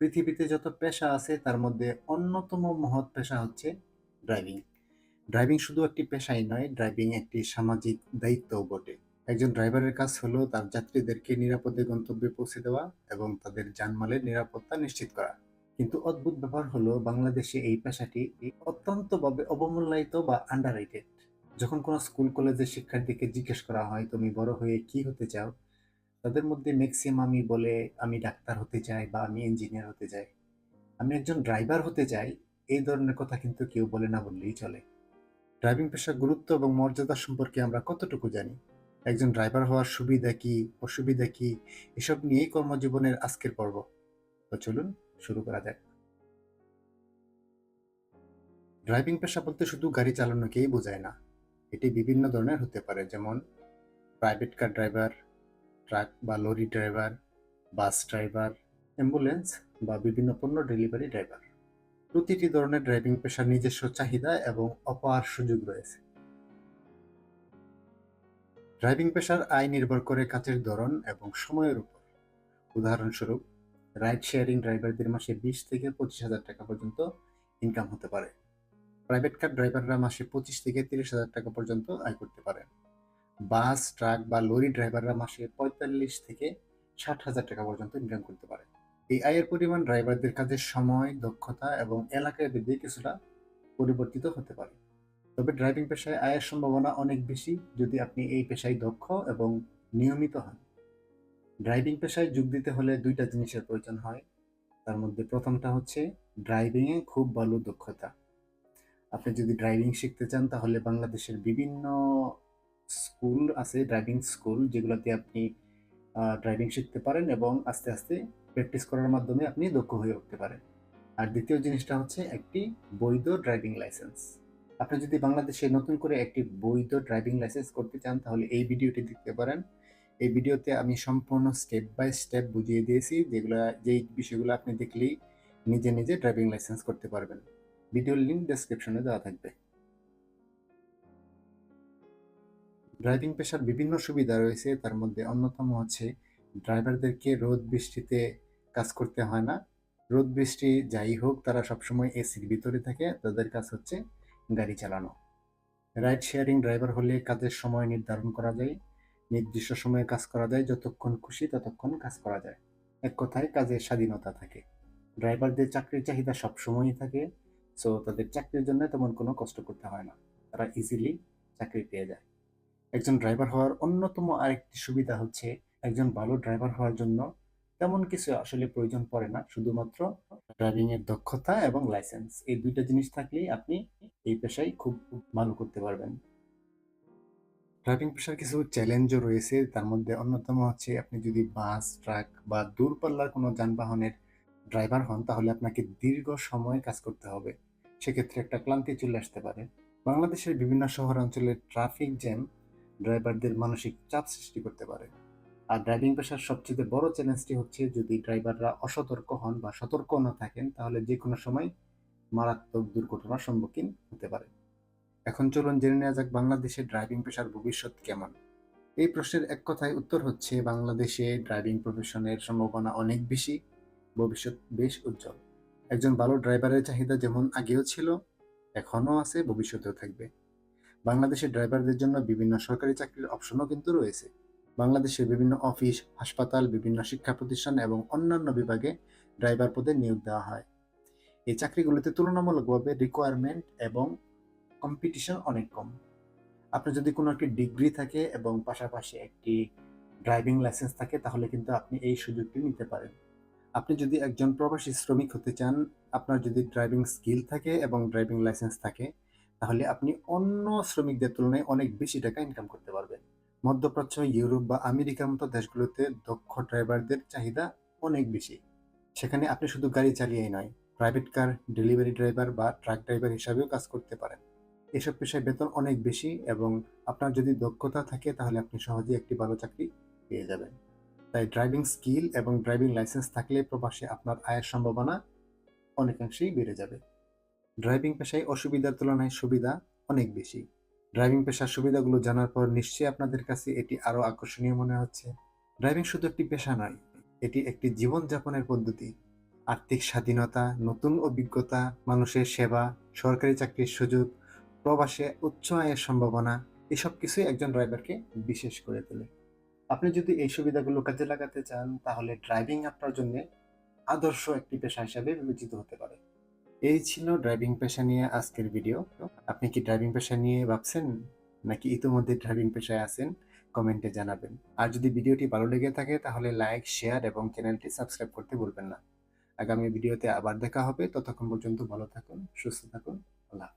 পৃথিবীতে যত পেশা আছে, তার মধ্যে অন্যতম মহৎ পেশা হচ্ছে ড্রাইভিং ড্রাইভিং শুধু একটি পেশাই নয় ড্রাইভিং একটি সামাজিক দায়িত্বও বটে। একজন ড্রাইভারের কাজ হলো তার যাত্রীদেরকে নিরাপদে গন্তব্যে পৌঁছে দেওয়া এবং তাদের জানমালের নিরাপত্তা নিশ্চিত করা। কিন্তু অদ্ভুত ব্যাপার হলো, বাংলাদেশে এই পেশাটি অত্যন্তভাবে অবমূল্যায়িত বা আন্ডার যখন কোনো স্কুল, কলেজের শিক্ষার্থীকে জিজ্ঞেস করা হয়, তুমি বড় হয়ে কি হতে চাও? তাদের মধ্যে ম্যাক্সিমামই বলে, আমি ডাক্তার হতে চাই বা আমি ইঞ্জিনিয়ার হতে চাই। আমি একজন ড্রাইভার হতে চাই, এই ধরনের কথা কিন্তু কেউ বলে না বললেই চলে। ড্রাইভিং পেশার গুরুত্ব এবং মর্যাদা সম্পর্কে আমরা কতটুকু জানি? একজন ড্রাইভার হওয়ার সুবিধা কি, অসুবিধা কি, এসব নিয়েই কর্মজীবনের আজকের পর্ব। তো চলুন শুরু করা যাক। ড্রাইভিং পেশা বলতে শুধু গাড়ি চালানোকেই বোঝায় না, এটি বিভিন্ন ধরনের হতে পারে, যেমন প্রাইভেট কার ড্রাইভার ট্রাক বা lorry driver, bus driver, ambulance বা বিভিন্ন পণ্য ডেলিভারি ড্রাইভার। প্রতিটি ধরনের ড্রাইভিং পেশার নিজস্ব চাহিদা এবং অপার সুযোগ রয়েছে। ড্রাইভিং পেশার আয় নির্ভর করে কাজের ধরন এবং সময়ের উপর। উদাহরণস্বরূপ, রাইড শেয়ারিং ড্রাইভারদের মাসে বিশ থেকে পঁচিশ হাজার টাকা পর্যন্ত ইনকাম হতে পারে। প্রাইভেট কার ড্রাইভাররা মাসে পঁচিশ থেকে তিরিশ হাজার টাকা পর্যন্ত আয় করতে পারেন। বাস, ট্রাক বা লরি ড্রাইভাররা মাসে পঁয়তাল্লিশ থেকে ষাট হাজার টাকা পর্যন্ত ইনকাম করতে পারে। এই আয়ের পরিমাণ ড্রাইভারদের কাজের সময়, দক্ষতা এবং এলাকায় বৃদ্ধি কিছুটা পরিবর্তিত হতে পারে। তবে ড্রাইভিং পেশায় আয়ের সম্ভাবনা অনেক বেশি যদি আপনি এই পেশায় দক্ষ এবং নিয়মিত হন। ড্রাইভিং পেশায় যোগ দিতে হলে দুইটা জিনিসের প্রয়োজন হয়। তার মধ্যে প্রথমটা হচ্ছে ড্রাইভিংয়ে খুব ভালো দক্ষতা। আপনি যদি ড্রাইভিং শিখতে চান তাহলে বাংলাদেশের বিভিন্ন স্কুল আছে ড্রাইভিং স্কুল যেগুলোতে আপনি ড্রাইভিং শিখতে পারেন এবং আস্তে আস্তে প্র্যাকটিস করার মাধ্যমে আপনি দক্ষ হয়ে উঠতে পারেন। আর দ্বিতীয় জিনিসটা হচ্ছে একটি বৈধ ড্রাইভিং লাইসেন্স আপনি যদি বাংলাদেশে নতুন করে একটি বৈধ ড্রাইভিং লাইসেন্স করতে চান, তাহলে এই ভিডিওটি দেখতে পারেন। এই ভিডিওতে আমি সম্পূর্ণ স্টেপ বাই স্টেপ বুঝিয়ে দিয়েছি, যেগুলো, যেই বিষয়গুলো আপনি দেখলেই নিজে নিজে ড্রাইভিং লাইসেন্স করতে পারবেন। ভিডিওর লিঙ্ক ডেসক্রিপশনে দেওয়া থাকবে। ড্রাইভিং পেশার বিভিন্ন সুবিধা রয়েছে। তার মধ্যে অন্যতম হচ্ছে ড্রাইভারদেরকে রোদ বৃষ্টিতে কাজ করতে হয় না। রোদ বৃষ্টি যাই হোক, তারা সবসময় এসির ভিতরে থাকে। তাদের কাজ হচ্ছে গাড়ি চালানো। রাইড শেয়ারিং ড্রাইভার হলে কাজের সময় নির্ধারণ করা যায়। নির্দিষ্ট সময়ে কাজ করা যায়, যতক্ষণ খুশি ততক্ষণ কাজ করা যায়। এক কথায় কাজের স্বাধীনতা থাকে। ড্রাইভারদের চাকরির চাহিদা সবসময়ই থাকে। সো তাদের চাকরির জন্য তেমন কোনো কষ্ট করতে হয় না। তারা ইজিলি চাকরি পেয়ে যায়। একজন ড্রাইভার হওয়ার অন্যতম আরেকটি সুবিধা হচ্ছে একজন ভালো ড্রাইভার হওয়ার জন্য তেমন কিছু আসলে প্রয়োজন পড়ে না, শুধুমাত্র ড্রাইভিং এর দক্ষতা এবং লাইসেন্স এই দুইটা জিনিস থাকলেই আপনি এই পেশায় খুব ভালো করতে পারবেন। ড্রাইভিং পেশার কিছু চ্যালেঞ্জও রয়েছে, তার মধ্যে অন্যতম হচ্ছে আপনি যদি বাস ট্রাক বা দূরপাল্লার কোনো যানবাহনের ড্রাইভার হন, তাহলে আপনাকে দীর্ঘ সময় কাজ করতে হবে। সেক্ষেত্রে একটা ক্লান্তি চলে আসতে পারে। বাংলাদেশের বিভিন্ন শহর অঞ্চলে ট্রাফিক জ্যাম ড্রাইভারদের মানসিক চাপ সৃষ্টি করতে পারে। আর ড্রাইভিং পেশার সবচেয়ে বড় চ্যালেঞ্জটি হচ্ছে যদি ড্রাইভাররা অসতর্ক হন বা সতর্ক না থাকেন, তাহলে যে কোনো সময় মারাত্মক দুর্ঘটনার সম্মুখীন হতে পারে। এখন চলুন জেনে নেওয়া যাক বাংলাদেশে ড্রাইভিং পেশার ভবিষ্যৎ কেমন। এই প্রশ্নের এক কথায় উত্তর হচ্ছে, বাংলাদেশে ড্রাইভিং প্রফেশনের সম্ভাবনা অনেক বেশি, ভবিষ্যৎ বেশ উজ্জ্বল। একজন ভালো ড্রাইভারের চাহিদা যেমন আগেও ছিল, এখনও আছে, ভবিষ্যতেও থাকবে। বাংলাদেশের ড্রাইভারদের জন্য বিভিন্ন সরকারি চাকরির অপশনও কিন্তু রয়েছে। বাংলাদেশের বিভিন্ন অফিস, হাসপাতাল, বিভিন্ন শিক্ষা প্রতিষ্ঠান এবং অন্যান্য বিভাগে ড্রাইভার পদে নিয়োগ দেওয়া হয়। এই চাকরিগুলিতে তুলনামূলকভাবে রিকোয়ারমেন্ট এবং কম্পিটিশন অনেক কম। আপনার যদি কোনো একটি ডিগ্রি থাকে এবং পাশাপাশি একটি ড্রাইভিং লাইসেন্স থাকে, তাহলে কিন্তু আপনি এই সুযোগটি নিতে পারেন। আপনি যদি একজন প্রবাসী শ্রমিক হতে চান, আপনার যদি ড্রাইভিং স্কিল থাকে এবং ড্রাইভিং লাইসেন্স থাকে তাহলে আপনি অন্য শ্রমিকদের তুলনায় অনেক বেশি টাকা ইনকাম করতে পারবেন। মধ্যপ্রাচ্য, ইউরোপ বা আমেরিকার মতো দেশগুলোতে দক্ষ ড্রাইভারদের চাহিদা অনেক বেশি। সেখানে আপনি শুধু গাড়ি চালিয়েই নয় প্রাইভেট কার ডেলিভারি ড্রাইভার বা ট্রাক ড্রাইভার হিসাবেও কাজ করতে পারেন। এসব পেশায় বেতন অনেক বেশি এবং আপনার যদি দক্ষতা থাকে তাহলে আপনি সহজেই একটি ভালো চাকরি পেয়ে যাবেন। তাই ড্রাইভিং স্কিল এবং ড্রাইভিং লাইসেন্স থাকলে প্রবাসে আপনার আয়ের সম্ভাবনা অনেকাংশেই বেড়ে যাবে। ড্রাইভিং পেশায় অসুবিধার তুলনায় সুবিধা অনেক বেশি। ড্রাইভিং পেশার সুবিধাগুলো জানার পর নিশ্চয়ই আপনাদের কাছে এটি আরও আকর্ষণীয় মনে হচ্ছে। ড্রাইভিং শুধু একটি পেশা নয়, এটি একটি জীবনযাপনের পদ্ধতি। আর্থিক স্বাধীনতা, নতুন অভিজ্ঞতা, মানুষের সেবা, সরকারি চাকরির সুযোগ, প্রবাসে উচ্চ আয়ের সম্ভাবনা, এসব কিছুই একজন ড্রাইভারকে বিশেষ করে তোলে। আপনি যদি এই সুবিধাগুলো কাজে লাগাতে চান, তাহলে ড্রাইভিং আপনার জন্য আদর্শ একটি পেশা হিসাবে বিবেচিত হতে পারে। এই ছিল ড্রাইভিং পেশা নিয়ে আজকের ভিডিও আপনি কি ড্রাইভিং পেশা নিয়ে ভাবছেন? নাকি ইতিমধ্যে ড্রাইভিং পেশায় আছেন? কমেন্টে জানাবেন। আর যদি ভিডিওটি ভালো লেগে থাকে, তাহলে লাইক শেয়ার এবং চ্যানেলটি সাবস্ক্রাইব করতে ভুলবেন না। আগামী ভিডিওতে আবার দেখা হবে। ততক্ষণ পর্যন্ত ভালো থাকুন, সুস্থ থাকুন। আল্লাহ